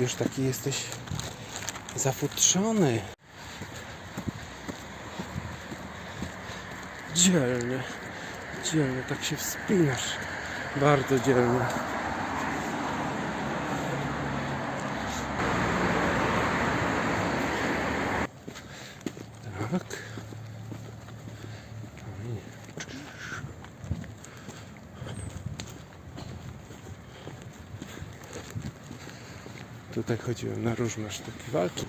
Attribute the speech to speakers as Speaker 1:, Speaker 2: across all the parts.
Speaker 1: już taki jesteś zafutrzony. Dzielny, dzielny, tak się wspinasz. Bardzo dzielny. Tak. Tutaj chodziłem na różne sztuki walki.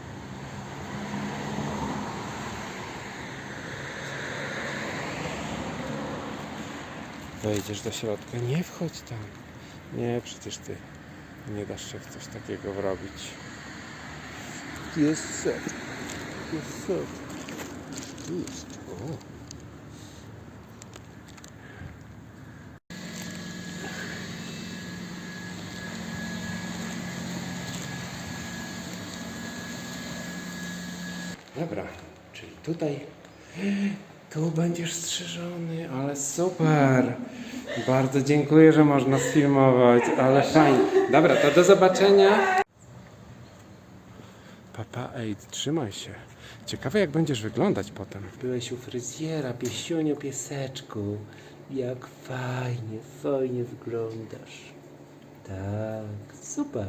Speaker 1: Wejdziesz do środka, nie wchodź tam. Nie, przecież ty nie dasz się w coś takiego wrobić. Jest. Jest. Jest. Dobra, czyli tutaj tu będziesz strzyżony, ale super. Bardzo dziękuję, że można sfilmować, ale fajnie. Dobra, to do zobaczenia. Papa Aid, trzymaj się. Ciekawe jak będziesz wyglądać potem. Byłeś u fryzjera, piesiuniu, pieseczku. Jak fajnie, fajnie wyglądasz. Tak, super.